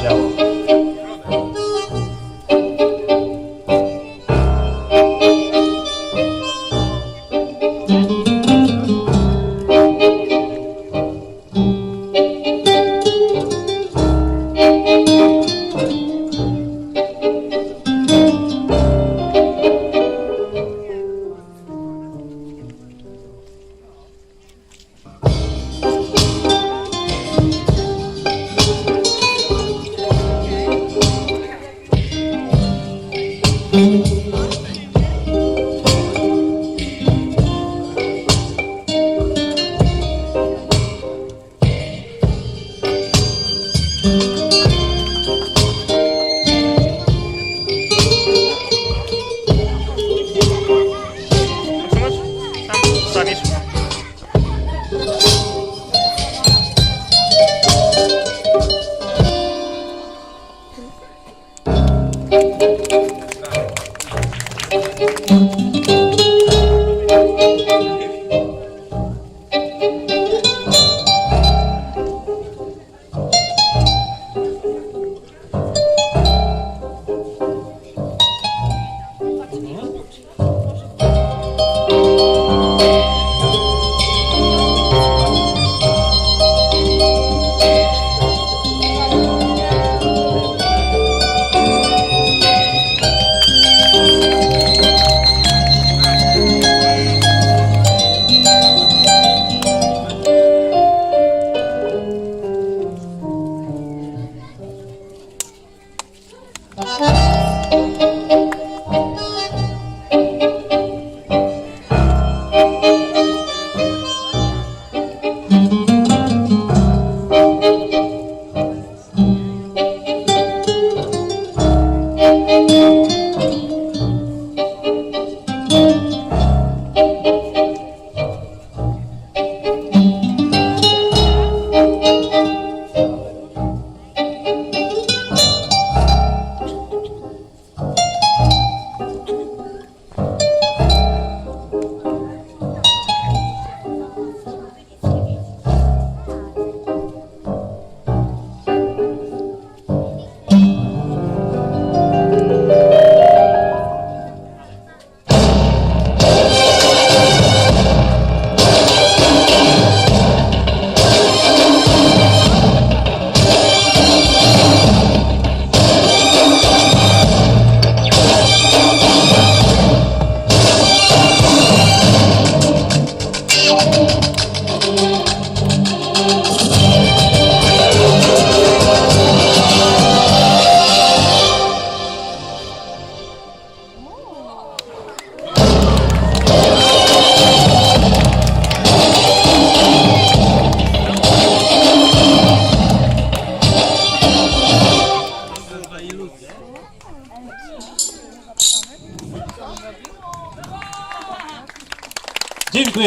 Tchau.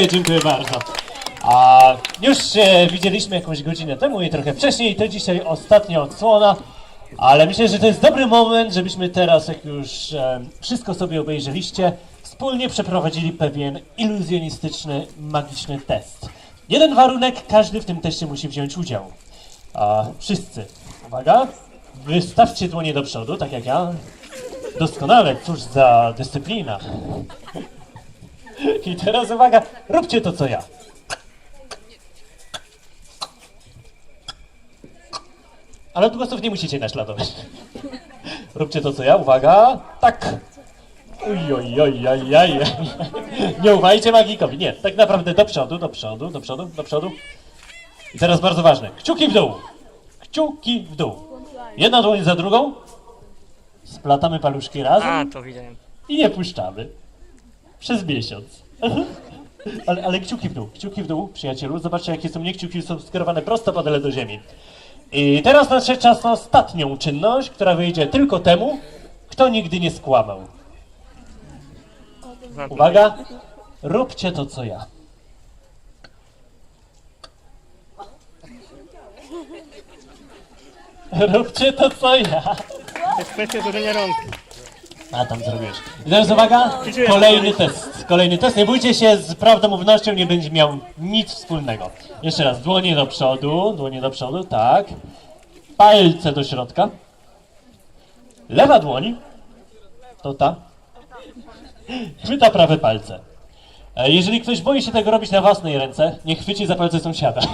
Dziękuję, dziękuję bardzo. A już się widzieliśmy jakąś godzinę temu i trochę wcześniej, to dzisiaj ostatnia odsłona, ale myślę, że to jest dobry moment, żebyśmy teraz, jak już e, wszystko sobie obejrzeliście, wspólnie przeprowadzili pewien iluzjonistyczny, magiczny test. Jeden warunek, każdy w tym teście musi wziąć udział. A wszyscy, uwaga, wystawcie dłonie do przodu, tak jak ja. Doskonale, cóż za dyscyplina. I teraz uwaga, róbcie to co ja. Ale odgłosów nie musicie naśladować. Róbcie to co ja, uwaga, tak. Oj, oj, oj, oj, oj. Nie ufajcie magikowi, nie, tak naprawdę do przodu, do przodu, do przodu, do przodu. I teraz bardzo ważne, kciuki w dół. Kciuki w dół. Jedna dłoń za drugą. Splatamy paluszki razem A, to widziałem. i nie puszczamy. Przez miesiąc. Ale, ale kciuki w dół, kciuki w dół, przyjacielu. Zobaczcie, jakie są mnie kciuki, są skierowane prosto podle do ziemi. I teraz nadszedł czas na ostatnią czynność, która wyjdzie tylko temu, kto nigdy nie skłamał. Uwaga, róbcie to, co ja. Róbcie to, co ja. To jest kwestia rąk. A tam zrobiłeś. I teraz uwaga, kolejny test. Kolejny test. Nie bójcie się, z prawdomównością nie będzie miał nic wspólnego. Jeszcze raz, dłonie do przodu, dłonie do przodu, tak. palce do środka. Lewa dłoń to ta. Chwyta prawe palce. E, Jeżeli ktoś boi się tego robić na własnej ręce, niech chwyci za palce sąsiada.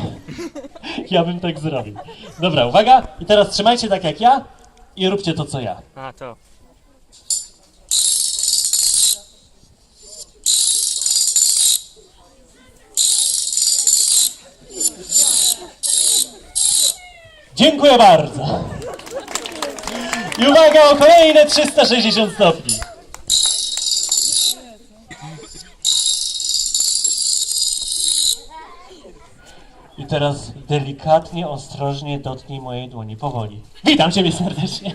Ja bym tak zrobił. Dobra, uwaga. I teraz trzymajcie tak jak ja i róbcie to co ja. A, to. Dziękuję bardzo. I uwaga o kolejne 360 stopni. I teraz delikatnie, ostrożnie dotknij mojej dłoni, powoli. Witam Ciebie serdecznie.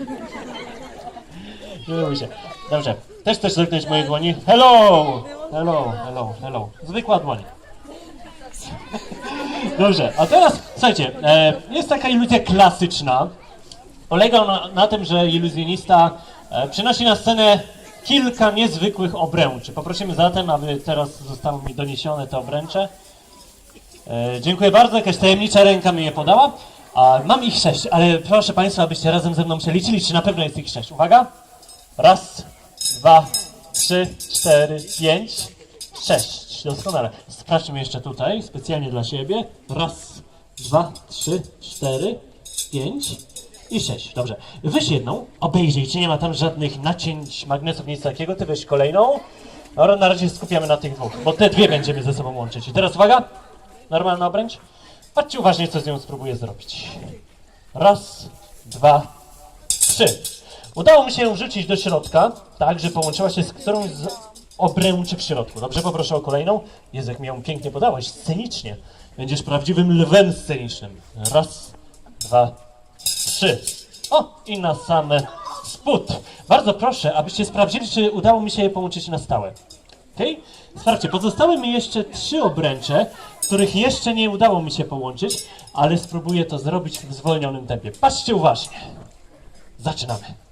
Nie się. Dobrze, też chcesz dotknąć mojej dłoni? Hello! Hello, hello, hello. Zwykła dłoń. Dobrze, a teraz słuchajcie, e, jest taka iluzja klasyczna. Polega ona na tym, że iluzjonista e, przynosi na scenę kilka niezwykłych obręczy. Poprosimy zatem, aby teraz zostały mi doniesione te obręcze. E, dziękuję bardzo, jakaś tajemnicza ręka mi je podała. A, mam ich sześć, ale proszę Państwa, abyście razem ze mną przeliczyli, czy na pewno jest ich sześć. Uwaga! Raz, dwa, trzy, cztery, pięć, sześć. Doskonale. Sprawdźmy jeszcze tutaj, specjalnie dla siebie. Raz, dwa, trzy, cztery, pięć i sześć. Dobrze. Weź jedną, obejrzyj, czy nie ma tam żadnych nacięć, magnesów, nic takiego. Ty weź kolejną. Dobra, na razie skupiamy na tych dwóch, bo te dwie będziemy ze sobą łączyć. I teraz uwaga, normalna obręcz. Patrzcie uważnie, co z nią spróbuję zrobić. Raz, dwa, trzy. Udało mi się ją wrzucić do środka, tak, że połączyła się z którąś z obręczy w środku. Dobrze, poproszę o kolejną. Jezu, jak mi ją pięknie podałeś, scenicznie. Będziesz prawdziwym lwem scenicznym. Raz, dwa, trzy. O, i na same spód. Bardzo proszę, abyście sprawdzili, czy udało mi się je połączyć na stałe. Okej? Sprawdźcie, pozostały mi jeszcze trzy obręcze, których jeszcze nie udało mi się połączyć, ale spróbuję to zrobić w zwolnionym tempie. Patrzcie uważnie. Zaczynamy.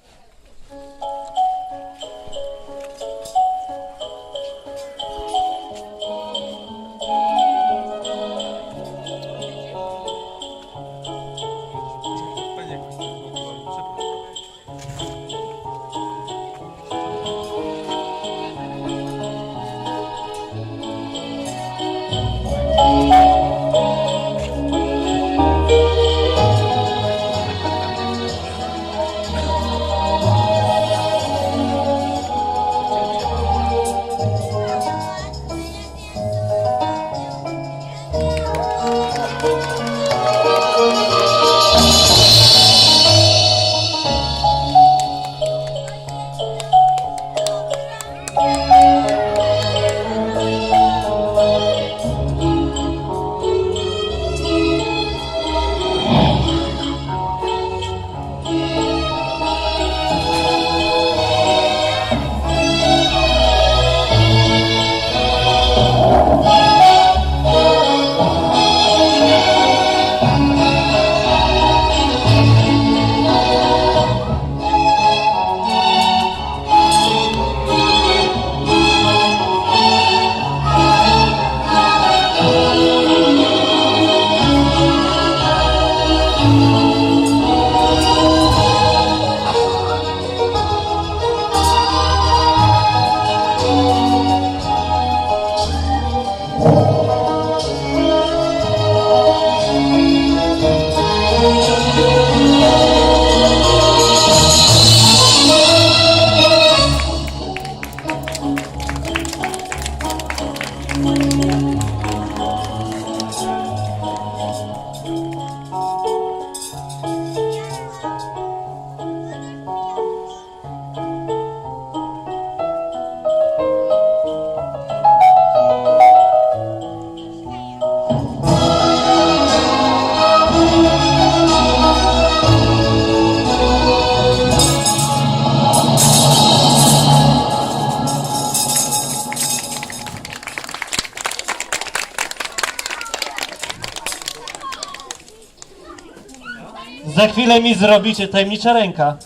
Za chwilę mi zrobicie tajemnicza ręka.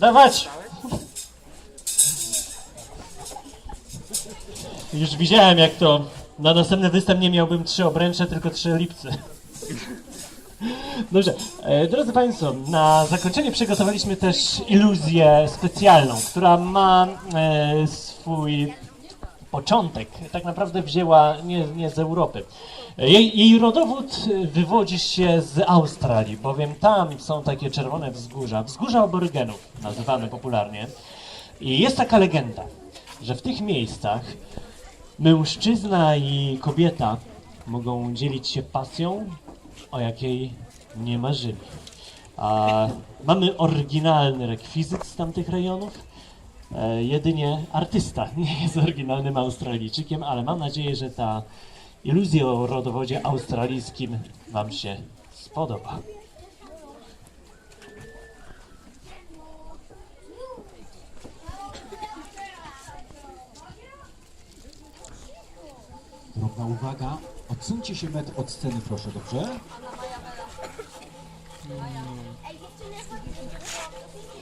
Dawać! Już widziałem jak to. Na następny występ nie miałbym trzy obręcze, tylko trzy lipcy. Dobrze, e, drodzy Państwo, na zakończenie przygotowaliśmy też iluzję specjalną, która ma e, swój początek. Tak naprawdę wzięła nie, nie z Europy. Jej, jej rodowód e, wywodzi się z Australii, bowiem tam są takie czerwone wzgórza, wzgórza aborygenów, nazywane popularnie. I jest taka legenda, że w tych miejscach mężczyzna i kobieta mogą dzielić się pasją, o jakiej nie marzyli. A mamy oryginalny rekwizyt z tamtych rejonów. E, jedynie artysta nie jest oryginalnym Australijczykiem, ale mam nadzieję, że ta iluzja o rodowodzie australijskim Wam się spodoba. Drobna uwaga, odsuńcie się metr od sceny, proszę, dobrze? Looking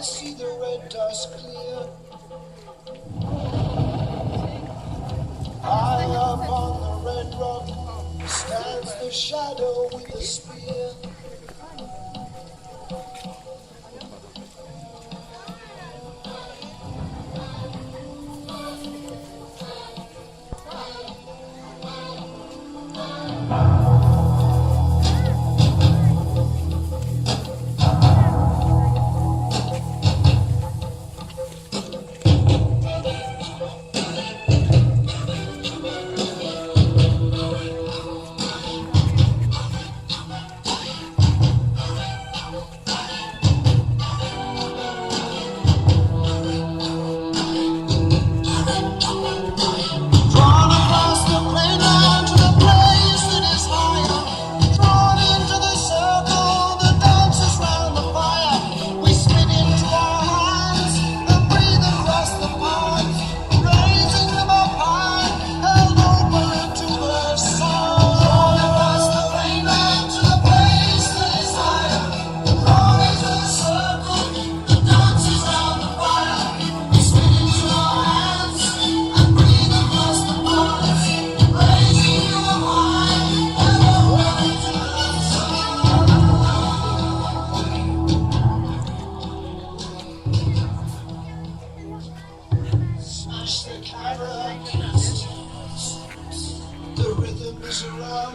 I see the red dust clear. High up on the red rock stands the shadow with the spear.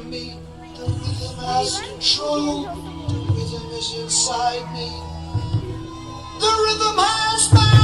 Me. The rhythm has control. The rhythm is inside me. The rhythm has my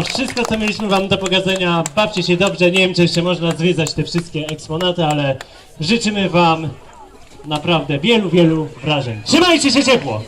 Wszystko, co mieliśmy Wam do pokazania. Bawcie się dobrze. Nie wiem, czy jeszcze można zwiedzać te wszystkie eksponaty, ale życzymy Wam naprawdę wielu, wielu wrażeń. Trzymajcie się ciepło!